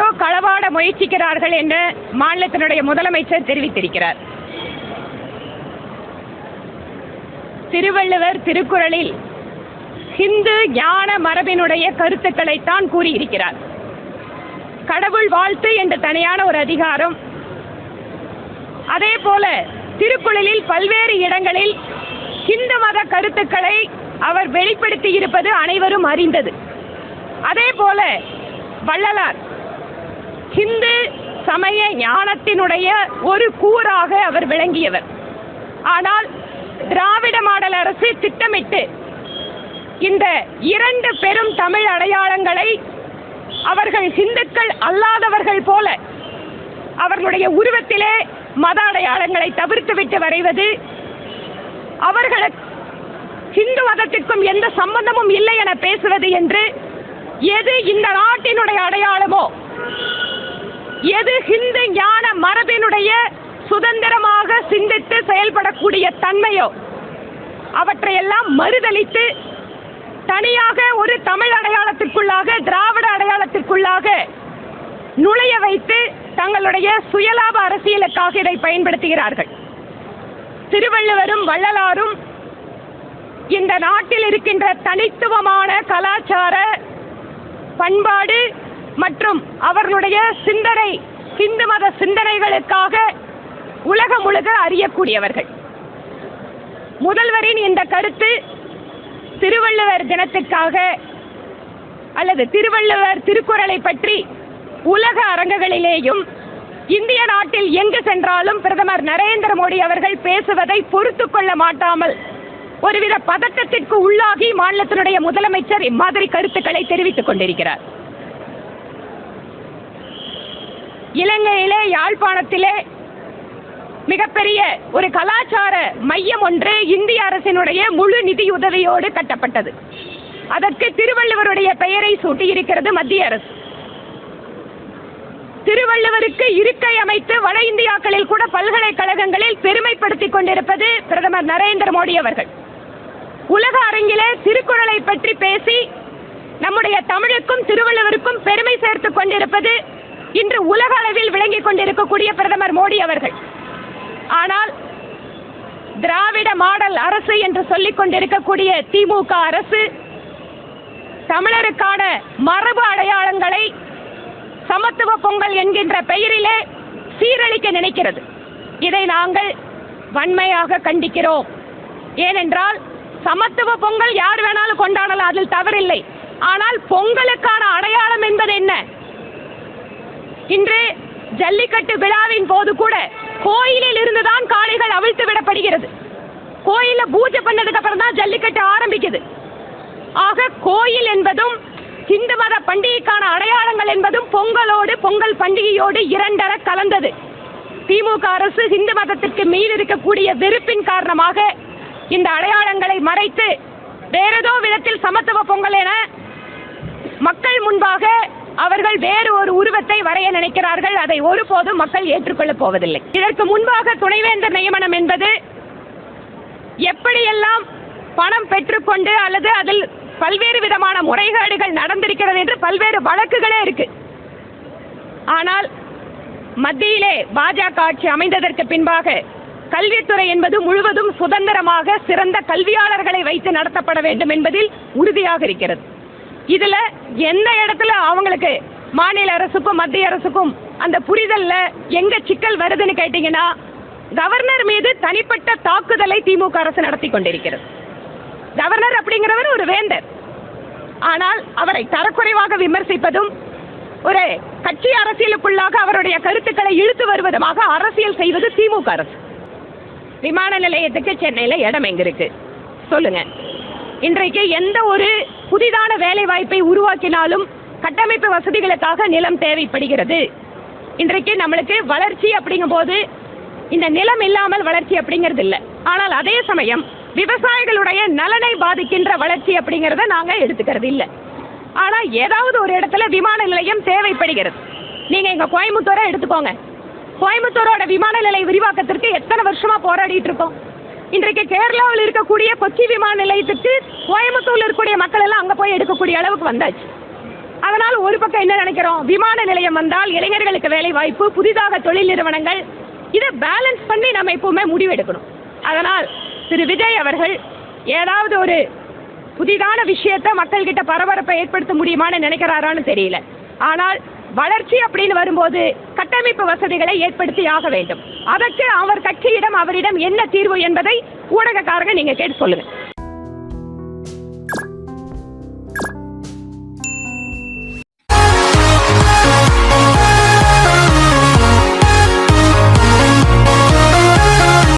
களவாட முயற்சிக்கிறார்கள் என்று மாநிலத்தினுடைய முதலமைச்சர் தெரிவித்திருக்கிறார். திருவள்ளுவர் திருக்குறளில் ஹிந்து ஞான மரபினுடைய கருத்துக்களைத்தான் கூறியிருக்கிறார். கடவுள் வாழ்த்து என்ற தனியான ஒரு அதிகாரம். அதே போல திருக்குறளில் பல்வேறு இடங்களில் ஹிந்து மத கருத்துக்களை அவர் வெளிப்படுத்தி இருப்பது அனைவரும் அறிந்தது. அதே போல வள்ளலார் ஹிந்து சமய ஞானத்தினுடைய ஒரு கூறாக அவர் விளங்கியவர். ஆனால் திராவிட மாடல் அரசு திட்டமிட்டு இந்த இரண்டு பெரும் தமிழ் அடையாளங்களை அவர்கள் ஹிந்துக்கள் அல்லாதவர்கள் போல அவர்களுடைய உருவத்திலே மத அடையாளங்களை தவிர்த்துவிட்டு வரைவது அவர்களுக்கு ஹிந்து மதத்திற்கும் எந்த சம்பந்தமும் இல்லை என பேசுவது என்று எது இந்த நாட்டினுடைய அடையாளமோ எது ஹிந்து ஞான மரபினுடைய சுதந்திரமாக சிந்தித்து செயல்படக்கூடிய தன்மையோ அவற்றையெல்லாம் மறுதலித்து தனியாக ஒரு தமிழ் அடையாளத்திற்குள்ளாக திராவிட அடையாளத்திற்குள்ளாக நுழைய வைத்து தங்களுடைய சுயலாப அரசியலுக்காக இதை பயன்படுத்துகிறார்கள். திருவள்ளுவரும் வள்ளலாரும் இந்த நாட்டில் இருக்கின்ற தனித்துவமான கலாச்சார பண்பாடு மற்றும் அவர்களுடைய சிந்தனை இந்து மத சிந்தனைகளுக்காக உலகம் முழுக்க அறியக்கூடியவர்கள். முதல்வரின் இந்த கருத்து திருவள்ளுவர் தினத்துக்காக அல்லது திருவள்ளுவர் திருக்குறளை பற்றி உலக அரங்குகளிலேயும் இந்திய நாட்டில் எங்கு சென்றாலும் பிரதமர் நரேந்திர மோடி அவர்கள் பேசுவதை பொறுத்து கொள்ள மாட்டாமல் ஒருவித பதட்டத்திற்கு உள்ளாகி மாநிலத்தினுடைய முதலமைச்சர் இம்மாதிரி கருத்துக்களை தெரிவித்துக் கொண்டிருக்கிறார். இலங்கையிலே யாழ்ப்பாணத்திலே மிகப்பெரிய ஒரு கலாச்சார மையம் ஒன்று இந்திய அரசினுடைய முழு நிதியுதவியோடு கட்டப்பட்டது. அதற்கு திருவள்ளுவருடைய பெயரை சூட்டியிருக்கிறது மத்திய அரசு. திருவள்ளுவருக்கு இருக்கை அமைத்து வட இந்தியாக்களில் கூட பல்கலைக்கழகங்களில் பெருமைப்படுத்திக் கொண்டிருப்பது பிரதமர் நரேந்திர மோடி அவர்கள். உலக அரங்கிலே திருக்குறளை பற்றி பேசி நம்முடைய தமிழுக்கும் திருவள்ளுவருக்கும் பெருமை சேர்த்துக் கொண்டிருப்பது இன்று உலக அளவில் விளங்கிக் கொண்டிருக்கக்கூடிய பிரதமர் மோடி அவர்கள். ஆனால் திராவிட மாடல் அரசு என்று சொல்லிக் கொண்டிருக்கக்கூடிய திமுக அரசு தமிழருக்கான மரபு அடையாளங்களை சமத்துவ பொங்கல் என்கின்ற பெயரிலே சீரழிக்க நினைக்கிறது. இதை நாங்கள் வன்மையாக கண்டிக்கிறோம். ஏனென்றால் சமத்துவ பொங்கல் யார் வேணாலும் கொண்டாடலாம் அதில் தவறில்லை. ஆனால் பொங்கலுக்கான அடையாளம் என்பது என்ன? இன்று ஜல்லிக்கட்டு விழாவின் போது கூட கோயிலில் இருந்துதான் காளைகள் அவிழ்த்து விடப்படுகிறது. கோயில பூஜை பண்ணதுக்கு அப்புறம் தான் ஜல்லிக்கட்டு ஆரம்பிக்குது. ஆக கோயில் என்பதும் இந்து மத பண்டிகைக்கான அடையாளங்கள் என்பதும் பொங்கலோடு பொங்கல் பண்டிகையோடு இரண்டர கலந்தது. திமுக அரசு இந்து மதத்திற்கு மீது இருக்கக்கூடிய வெறுப்பின் காரணமாக இந்த அடையாளங்களை மறைத்து வேறேதோ விதத்தில் சமத்துவ பொங்கல் என மக்கள் முன்பாக அவர்கள் வேறு ஒரு உருவத்தை வரைய நினைக்கிறார்கள். அதை ஒருபோதும் மக்கள் ஏற்றுக்கொள்ளப் போவதில்லை. இதற்கு முன்பாக துணைவேந்தர் நியமனம் என்பது எப்படியெல்லாம் பணம் பெற்றுக்கொண்டு அல்லது அதில் பல்வேறு விதமான முறைகேடுகள் நடந்திருக்கிறது என்று பல்வேறு வழக்குகளே இருக்கு. ஆனால் மத்தியிலே பாஜக ஆட்சி அமைந்ததற்கு பின்பாக கல்வித்துறை என்பது முழுவதும் சுதந்திரமாக சிறந்த கல்வியாளர்களை வைத்து நடத்தப்பட வேண்டும் என்பதில் உறுதியாக இருக்கிறது. இதுல எந்த இடத்துல அவங்களுக்கு மாநில அரசுக்கும் மத்திய அரசுக்கும் அந்த புரிதல்ல எங்க சிக்கல் வருதுன்னு கேட்டீங்கன்னா கவர்னர் மீது தனிப்பட்ட தாக்குதலை திமுக அரசு நடத்தி கொண்டிருக்கிறது. கவர்னர் அப்படிங்கிறவர் ஒரு வேந்தர். ஆனால் அவரை தரக்குறைவாக விமர்சிப்பதும் ஒரு கட்சி அரசியலுக்குள்ளாக அவருடைய கருத்துக்களை இழுத்து வருவதுமாக அரசியல் செய்வது திமுக அரசு. விமான நிலையத்துக்கு சென்னையில இடம் எங்க இருக்கு? சொல்லுங்க. இன்றைக்கு எந்த ஒரு புதிதான வேலை வாய்ப்பை உருவாக்கினாலும் கட்டமைப்பு வசதிகளுக்காக நிலம் தேவைப்படுகிறது. இன்றைக்கு நம்மளுக்கு வளர்ச்சி அப்படிங்கும் போது இந்த நிலம் இல்லாமல் வளர்ச்சி அப்படிங்கிறது இல்லை. ஆனால் அதே சமயம் விவசாயிகளுடைய நலனை பாதிக்கின்ற வளர்ச்சி அப்படிங்கிறத நாங்க எடுத்துக்கிறது இல்லை. ஆனா ஏதாவது ஒரு இடத்துல விமான நிலையம் தேவைப்படுகிறது. நீங்க எங்க கோயம்புத்தூரை எடுத்துக்கோங்க. கோயம்புத்தூரோட விமான நிலைய விரிவாக்கத்திற்கு எத்தனை வருஷமா போராடிட்டு இருக்கோம்? இன்றைக்கு கேரளாவில் இருக்கக்கூடிய கொச்சி விமான நிலையத்துக்கு கோயம்புத்தூர்ல இருக்கக்கூடிய மக்கள் எல்லாம் அங்க போய் எடுக்கக்கூடிய அளவுக்கு வந்தாச்சு. அதனால் ஒரு பக்கம் என்ன நினைக்கிறோம்? விமான நிலையம் வந்தால் இளைஞர்களுக்கு வேலை வாய்ப்பு புதிதாக தொழில் நிறுவனங்கள் இதை பேலன்ஸ் பண்ணி நம்ம எப்பவுமே முடிவெடுக்கணும். அதனால் திரு விஜய் அவர்கள் ஏதாவது ஒரு புதிதான விஷயத்தை மக்கள்கிட்ட பரபரப்பை ஏற்படுத்த முடியுமான்னு நினைக்கிறாரான்னு தெரியல. ஆனால் வளர்ச்சி அப்படின்னு வரும்போது கட்டமைப்பு வசதிகளை ஏற்படுத்தி ஆக வேண்டும். அதற்கு அவர் கட்சியிடம் அவரிடம் என்ன தீர்வு என்பதை ஊடகக்காரங்க நீங்க கேட்டு சொல்லுங்க.